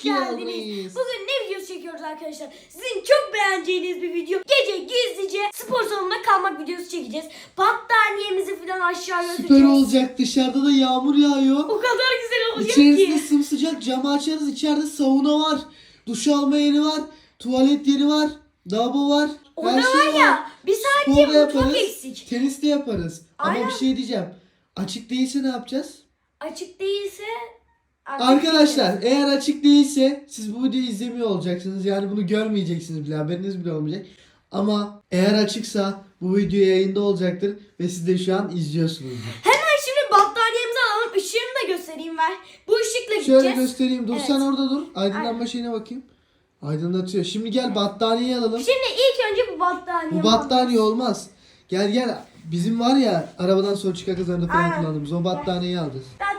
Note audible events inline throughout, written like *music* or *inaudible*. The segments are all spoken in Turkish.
Hoş geldiniz. Bugün ne videosu çekiyoruz arkadaşlar? Sizin çok beğeneceğiniz bir video. Gece gizlice spor salonunda kalmak videosu çekeceğiz. Battaniyemizi falan aşağı Süper olacak. Dışarıda da yağmur yağıyor. O kadar güzel olacak İçerisinde ki. sımsıcak camı açarız. İçeride sauna var. Duş alma yeri var. Tuvalet yeri var. Lavabo var. Orada Her şey var ya bir Spor sadece da mutfak yaparız. eksik. Tenis de yaparız. Aynen. Ama bir şey diyeceğim. Açık değilse ne yapacağız? Açık değilse Arkadaşlar eğer açık değilse siz bu videoyu izlemiyor olacaksınız. Yani bunu görmeyeceksiniz bile. Haberiniz bile olmayacak. Ama eğer açıksa bu video yayında olacaktır ve siz de şu an izliyorsunuzdur. Hemen şimdi battaniyemizi alalım. Işığını da göstereyim ver. Bu ışıkla Şöyle gideceğiz. göstereyim. Dur Evet. sen orada dur. Aydınlanma şeyine bakayım. Aydınlatıyor. Şimdi gel battaniyeyi alalım. Şimdi ilk önce bu battaniye. Bu battaniye olmaz. Gel gel. Bizim var ya arabadan sonra çıkar kazanında falan Aynen. kullandığımız o battaniyeyi alacağız. Zaten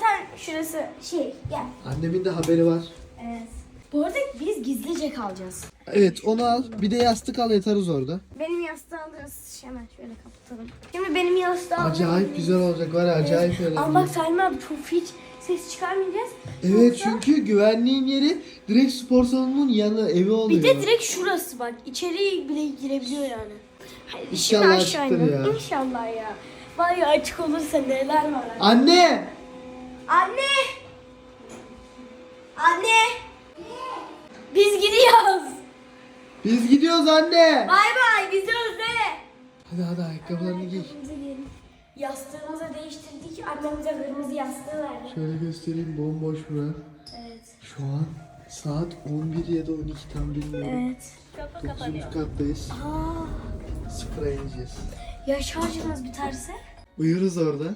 şurası şey gel. Annemin de haberi var. Evet. Bu arada biz gizlice kalacağız. Evet onu al. Bir de yastık al yatarız orada. Benim yastığı alırız. Hemen şöyle kapatalım. Şimdi benim yastığı Acayip güzel olacak var ya acayip öyle. Ama bak Salim abi çok hiç ses çıkarmayacağız. Evet Yoksa- çünkü güvenliğin yeri direkt spor salonunun yanı evi oluyor. Bir de direkt şurası bak. içeri bile girebiliyor yani. Şimdi İnşallah aşağı açıktır inelim. ya. İnşallah ya. Var ya açık olursa neler var. Anne! Anne! Anne! Biz gidiyoruz. Biz gidiyoruz anne. Bay bay bizi özle. Hadi hadi ayakkabılarını giy. Yastığımızı değiştirdik. Annemize kırmızı yastığı verdi. Şöyle göstereyim bomboş bura. Evet. Şu an saat 11 ya da 12 tam bilmiyorum. Evet. 9. kattayız. Aa, Sıfıra ineceğiz. ya şarjımız biterse? Uyuruz orada.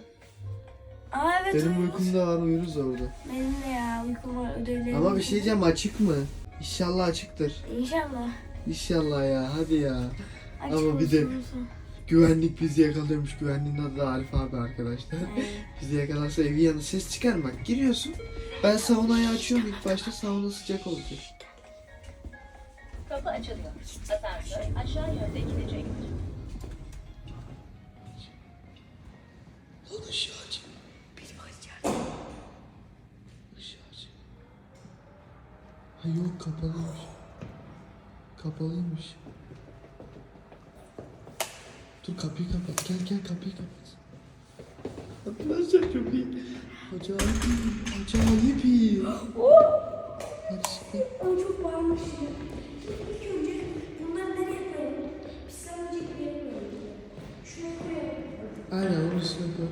Aa evet Benim uyuruz. uykum da var uyuruz orada. Benim de ya uykum var ödevlerim. Ama bir şey diyeceğim açık mı? İnşallah açıktır. İnşallah. İnşallah ya hadi ya. Açık Ama bir de- olsun. Güvenlik bizi yakalıyormuş. Güvenliğin adı da Arif abi arkadaşlar. Evet. *laughs* Bizi yakalarsa evi yanı ses çıkarmak. Giriyorsun. Ben saunayı açıyorum ilk başta sauna sıcak olacak. Kapı açılıyor. Asansör aşağı yönde gidecektir. Ha yok kapalıymış. Kapalıymış. Dur kapıyı kapat. Gel gel kapıyı kapat. Arkadaşlar çok iyi. Acayip iyi. Acayip iyi. Hadi şimdi. Ama çok bağırmış ya. İlk önce bunları nereye koyalım? Pislenecek bir yere koyalım. Şuraya koyalım. Aynen onun üstüne koy.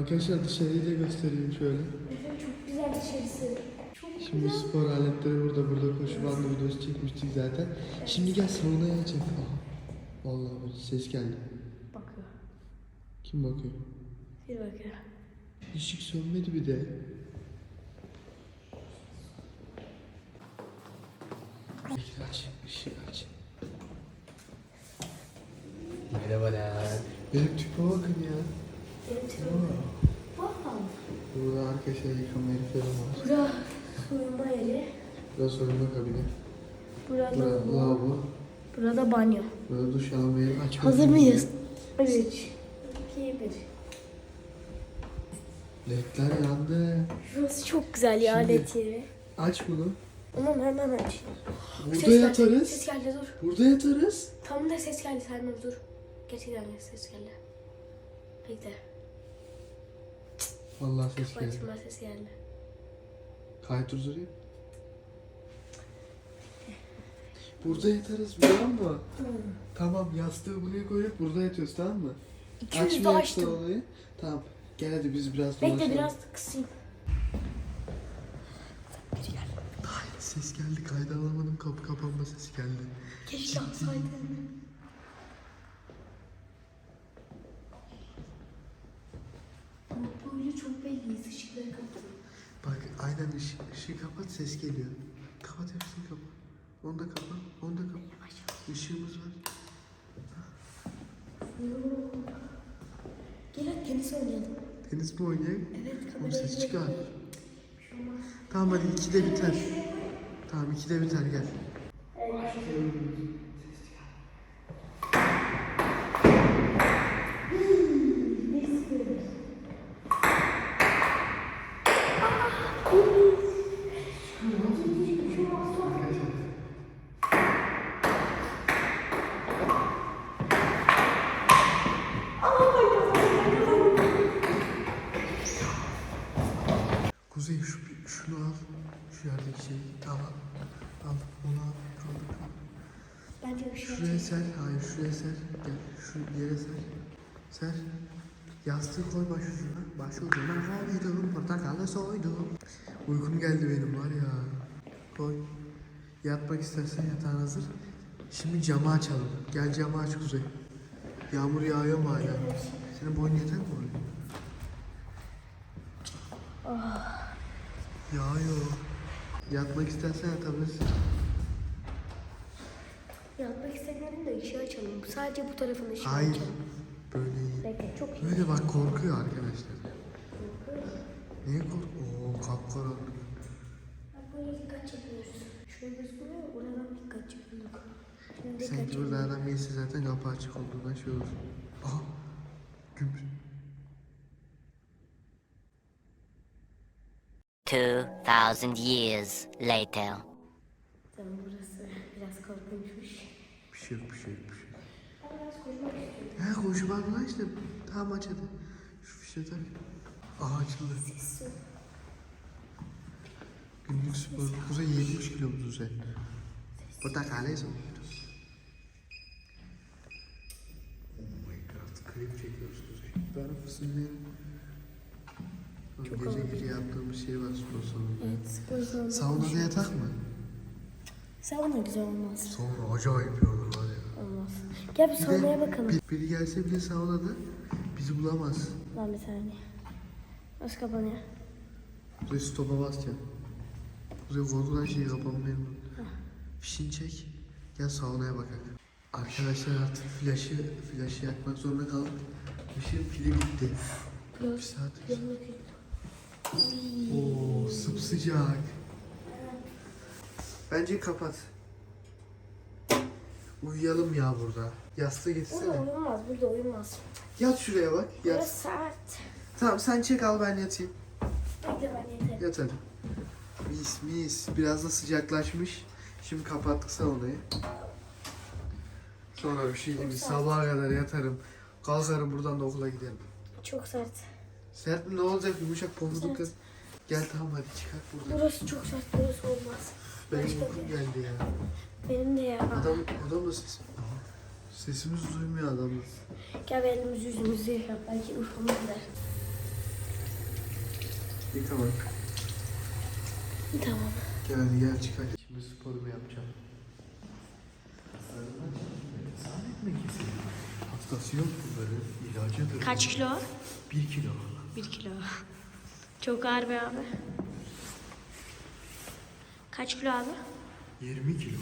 Arkadaşlar dışarıyı da göstereyim şöyle. Evet çok güzel dışarısı. Şimdi spor aletleri burada burada koşu bandı videosu çekmiştik zaten. Şimdi gel saunaya açalım. Aha. Vallahi bak, ses geldi. Bakıyor. Kim bakıyor? Bir bakıyor. Işık sönmedi bir de. Bekle aç, ışığı aç. Merhabalar. Benim tüpe bakın ya. Benim telefonum. Vay. Burada arkadaşlar yıkama falan var. Bura soyunma yeri. Burası soyunma kabini. Burada Burada lavabo. Burada banyo. Burada duş alma yeri. Aç Hazır mıyız? 3, 2, 1. Ledler yandı. Şurası çok güzel ya Şimdi- led yeri. Aç bunu. Aman hemen aç. Burada Ses geldi, yatarız. Ses geldi dur. Burada yatarız. Tam da ses geldi Selman dur. Gerçekten ses geldi. Bekle. Vallahi ses geldi. açılma ses geldi. Huzuru yap. Burada yatarız biliyor musun? Tamam yastığı buraya koyup burada yatıyoruz tamam mı? 200 de Açmayak açtım. salonu. Tamam. Gel hadi biz biraz Bekle dolaşalım. biraz kısayım. Ay, ses geldi kayda alamadım kapı kapanma sesi geldi. Keşke alsaydın. Ama böyle çok belli. Işıkları kapatalım. Bak aynen ışığı, ışığı kapat ses geliyor. Kapat hepsini kapat. Onu da kapat. Onu da kapat. Işığımız var. Gel tenis oynayalım. Tenis mi oynayalım? Evet Oğlum ses çıkar. Tamam hadi ikide biter. Tamam ikide biter gel. Kuzey şu, şunu al. Şu yerdeki şeyi tamam. Al onu al. Kaldır. Bence bir şey Şuraya ser. Hayır şuraya ser. Gel şu yere ser. Ser. Yastığı koy baş ucuna. Baş ucuna koydum. Portakalı soydum. Uykum geldi benim var ya. Koy. Yatmak istersen yatağın hazır. Şimdi camı açalım. Gel camı aç Kuzey. Yağmur yağıyor mu hala? Senin boyun yeter mi oraya? Yağıyor. Yatmak istersen yatabilirsin. Yatmak istemiyorum da ışığı açalım. Sadece bu tarafın ışığı Hayır. açalım. Böyle iyi. Bekle çok iyi. Böyle bak korkuyor arkadaşlar. Niye kork? Oo kapkaranlık. Bak buraya dikkat çekiyoruz. Şöyle gözüküyor oradan dikkat çekiyorduk. Şimdi dikkat Sanki çekiyoruz. burada adam gelse zaten kapı açık olduğundan şey olur. Aha. Gümüş. 2,000 years later. Tamam burası şey yok bir şey yok bir şey yok. Ben biraz koşmak istiyorum. He koşmak lan işte. Tamam aç hadi. Şu fişe tak. Aha açıldı. Günlük spor. Kuzey 70 kilo musun sen? Bu da kale soruyoruz. Oh my god. Klip çekiyoruz Kuzey. Ben fısıldayım. Gece gece yaptığımız şey var spor salonunda. Evet spor salonu. Saunada yatak mı? Sauna güzel olmaz. Sauna acayip olur var ya. Olmaz. Gel bir saunaya bakalım. bir- biri gelse bile saunada bizi bulamaz. Lan bir saniye. Nasıl kapanıyor? Kuzey stopa basacaksın. Kuzey korkudan şeyi kapanmayalım. Fişini çek. Gel saunaya bakalım. Arkadaşlar artık flaşı, flaşı yakmak zorunda kaldık. Işığın pili bitti. Bir saat. Oo sıcak. Bence kapat. Uyuyalım ya burada. Yastığı Burada getirsene. uyumaz. Burada uyumaz. Yat şuraya bak. Burası Yat. sert. Tamam sen çek al ben yatayım. Bekle ben yeterim. Yat hadi. Mis mis. Biraz da sıcaklaşmış. Şimdi kapattık saunayı. Sonra bir şey gibi sabaha kadar yatarım. Kalkarım buradan da okula giderim. Çok sert. Sert mi ne olacak yumuşak pofuduk kız. Gel tamam hadi çıkart buradan. Burası çok sert. Burası olmaz. Benim başka uykum geldi ya. Benim de ya. Adam, adam da ses. Sesimiz duymuyor adam. Gel bir elimizi yüzümüzü yıkayalım. Belki uykumuz gider. Yıka bak. Tamam. Gel hadi gel çıkar. Şimdi sporumu yapacağım. Zahmet mi kesin? Hastası yok bunların. İlacıdır. Kaç kilo? Bir kilo. Bir kilo. Çok ağır be abi. Kaç kilo abi? 20 kilo.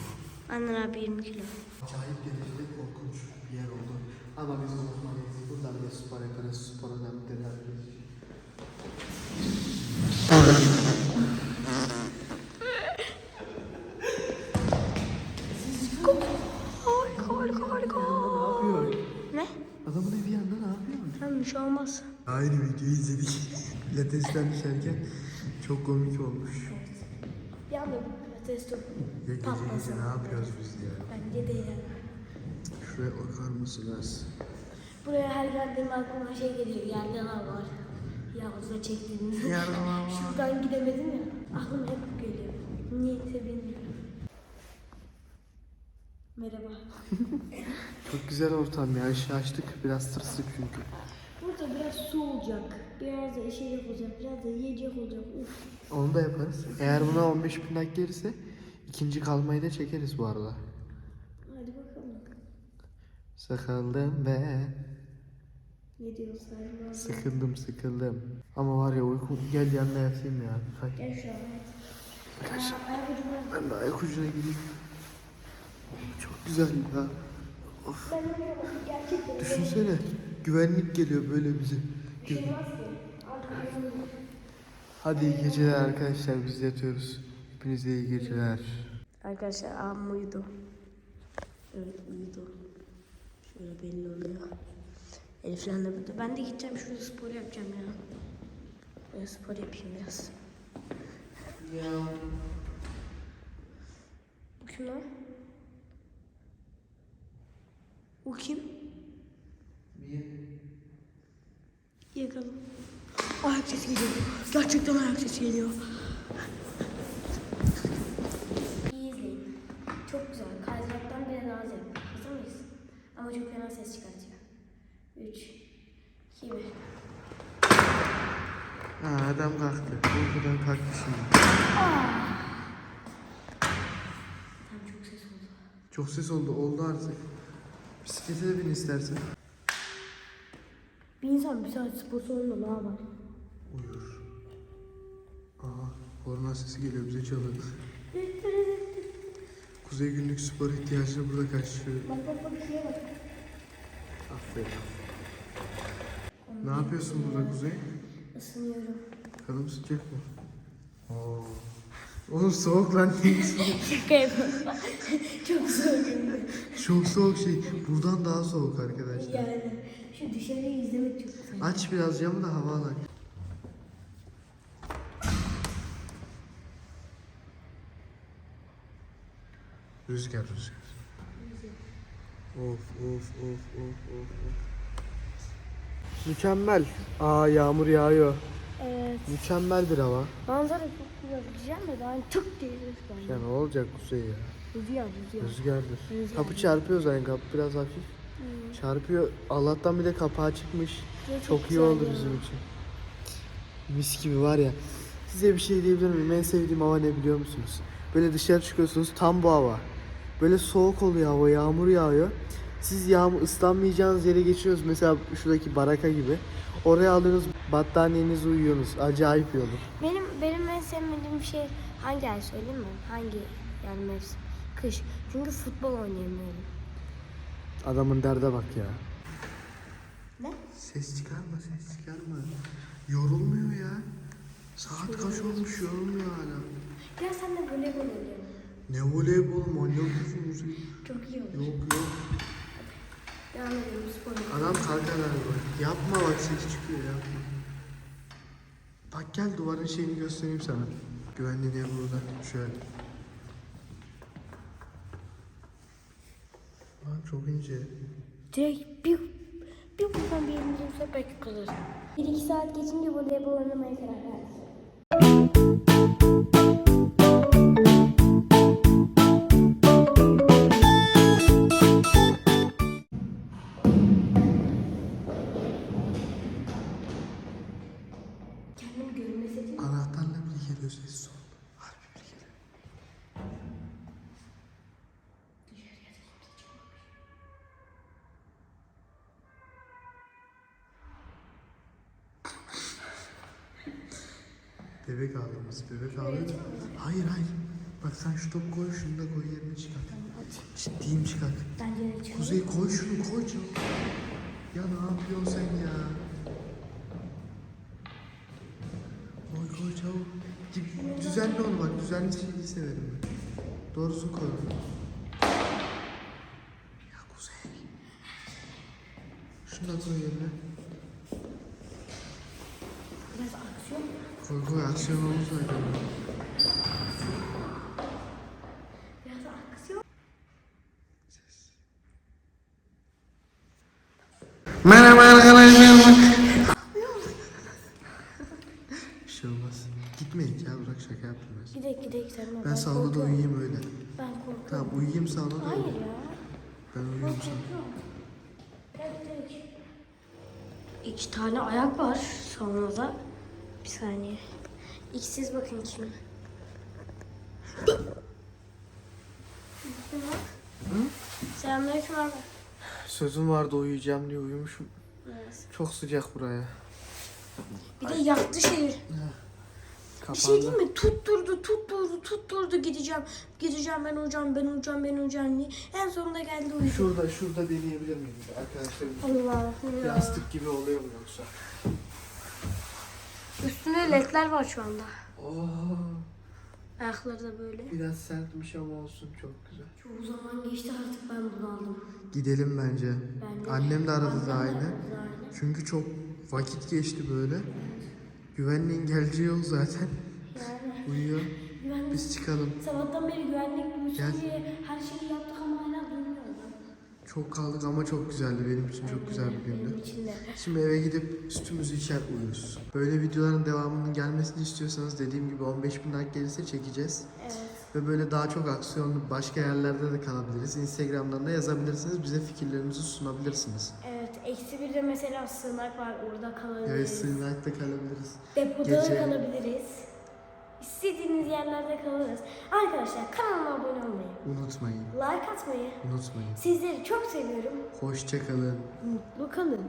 Annen abi 20 kilo. Acayip derecede korkunç bir yer oldu. Ama biz unutmalıyız. Buradan da spor yaparız. Spor önemli tedavi. Harika harika harika. Ne yapıyor? Ne? Adamın evi yanında ne yapıyor? Tamam bir şey olmaz. Aynı videoyu izledik. Pilates'ten düşerken çok komik olmuş. Bir anda bu pilates top Ya gece patlasın. gece ne yapıyoruz biz ya? Bence de ya. Şuraya bakar mısınız? Buraya her geldiğim aklıma şey geliyor. Yerliler var. Yavuz'a çektiğimiz. Yerliler *laughs* var. Şuradan gidemedim ya. Aklıma hep bu geliyor. Niyeyse bilmiyorum. Merhaba. Çok güzel ortam ya. Işığı açtık. Biraz tırsık çünkü. Burada biraz su olacak. Biraz da içecek olacak. Biraz da yiyecek olacak. Uf. Onu da yaparız. Eğer buna 15 bin like gelirse ikinci kalmayı da çekeriz bu arada. Hadi bakalım. Sıkıldım be. Ne diyorsun? Sıkıldım sıkıldım. Ama var ya uykum gel yanına yatayım ya. Kay. Gel şu an. Arkadaşlar Aa, ayak ucuna. ben de ayak ucuna gideyim. Çok güzel ya. Of. Ben. Gerçekten. Düşünsene güvenlik geliyor böyle bize. Gö- Hadi iyi geceler arkadaşlar biz yatıyoruz. Hepinize iyi geceler. Arkadaşlar abim uyudu. Evet uyudu. Şöyle belli oluyor. Elif falan da burada. Ben de gideceğim şurada spor yapacağım ya. Böyle spor yapayım biraz. Ya. Bu kim lan? O kim? Niye? Yakalım. Ay ayak sesi geliyor. Gerçekten ayak sesi geliyor. İyi izleyin. Çok güzel. Kaydıraktan bile daha zevkli. Hazır mıyız? Ama çok fena ses çıkartıyor. 3, 2, 1. Ha adam kalktı. Uykudan kalktı şimdi. Tam çok ses oldu. Çok ses oldu. Oldu artık. Bisiklete de bin istersen. Bir insan bir saat spor salonunda ne yapar? Korna sesi geliyor bize çalıyor. Kuzey günlük spor ihtiyacını burada karşılıyor. Bak bak bak şuraya bak. Aferin. Ne yapıyorsun burada Kuzey? Isınıyorum. Kanım sıcak mı? Oo. Oğlum soğuk lan. *laughs* Şaka yapıyorum. çok soğuk. Çok soğuk şey. Buradan daha soğuk arkadaşlar. Yani şu dışarıyı izlemek çok güzel. Aç biraz camı da hava alak. Rüzgar rüzgar. Of of of of of of. Mükemmel. Aa yağmur yağıyor. Evet. Mükemmel bir hava. Manzara çok güzel. Diyeceğim de daha tık diye geldi. Ya ne olacak Kuzey ya? Rüzgar rüzgar. Rüzgardır. Rüzgar. Kapı çarpıyor zaten kapı biraz hafif. Çarpıyor. Allah'tan bir de kapağı çıkmış. Ya çok Çok iyi güzel oldu ya. bizim için. Mis gibi var ya. Size bir şey diyebilir miyim? En sevdiğim hava ne biliyor musunuz? Böyle dışarı çıkıyorsunuz tam bu hava. Böyle soğuk oluyor hava, yağmur yağıyor. Siz yağmur ıslanmayacağınız yere geçiyoruz. Mesela şuradaki baraka gibi. Oraya alıyorsunuz battaniyenizi uyuyorsunuz. Acayip iyi olur. Benim benim en sevmediğim şey hangi ay söyleyeyim mi? Hangi yani mevsim? Kış. Çünkü futbol oynayamıyorum. Adamın derde bak ya. Ne? Ses çıkarma, ses çıkarma. Yorulmuyor ya. Saat kaç olmuş yorulmuyor hala. Ya sen de voleybol oynayalım. Ne voleybol manyak mısınız? Çok iyi olur. Yok yok. Devam edelim spor. Adam kalkar galiba. Yapma bak ses çıkıyor yapma. Bak gel duvarın şeyini göstereyim sana. Güvenliğine burada. Şöyle. Lan çok ince. Direkt bir bir buradan bir elimiz olsa belki kalır. Bir iki saat geçince voleybol oynamaya karar Bebek ağlaması, bebek ağlıyor. Hayır hayır. Bak sen şu topu koy, şunu da koy yerine çıkart. Ciddiyim çıkart. De çıkalım. Kuzey koy şunu koy çabuk. Ya ne yapıyorsun sen ya? Koy koy çabuk. Düzenli ol bak düzenli şeyi severim ben. Doğrusu koy. Ya Kuzey. Şunu da koy yerine. Biraz aksiyon. Koy koy aksiyonumuz var. Biraz aksiyon. Merhaba arkadaşlar. Bir şey olmaz. Gitmeyin ya bırak şaka yaptım ben. Gidelim gidelim sen. Ben salonda uyuyayım öyle. Ben korkuyorum. Tamam uyuyayım salonda. Hayır ya. Ben uyuyorum salonda. İki tane ayak var salonda. Bir saniye. İlk siz bakın kim? Selamünaleyküm abi. Sözüm vardı uyuyacağım diye uyumuşum. Evet. Çok sıcak buraya. Bir de yaktı şehir. Bir şey değil mi? Tutturdu, tutturdu, tutturdu gideceğim. Gideceğim ben hocam, ben hocam, ben hocam diye. En sonunda geldi uyudu. Şurada şurada deneyebilir miyim arkadaşlar? Allah'ım ya. Yastık gibi oluyor mu yoksa? Üstünde ledler var şu anda. Oo, Ayakları da böyle. biraz sertmiş ama olsun çok güzel. Çok zaman geçti artık ben bunu aldım. Gidelim bence. Ben de. Annem de aradı da aynı. Çünkü çok vakit geçti böyle. Güvenliğin geleceği yok zaten. Yani Uyuyor. güvenlik Biz çıkalım. sabahtan beri güvenlik diye her şeyi yaptık. Çok kaldık ama çok güzeldi. Benim için çok güzel bir gündü. Şimdi eve gidip sütümüzü içer uyuruz. Böyle videoların devamının gelmesini istiyorsanız dediğim gibi 15 bin like gelirse çekeceğiz. Evet. Ve böyle daha çok aksiyonlu başka yerlerde de kalabiliriz. Instagram'dan da yazabilirsiniz. Bize fikirlerinizi sunabilirsiniz. Evet. Eksi bir de mesela sığınak var. Orada kalabiliriz. Evet sığınakta kalabiliriz. Depoda da Gece- kalabiliriz. İstediğiniz yerlerde kalırız. Arkadaşlar kanalıma abone olmayı, Unutmayın. like atmayı, Unutmayın. sizleri çok seviyorum. Hoşçakalın. Mutlu kalın.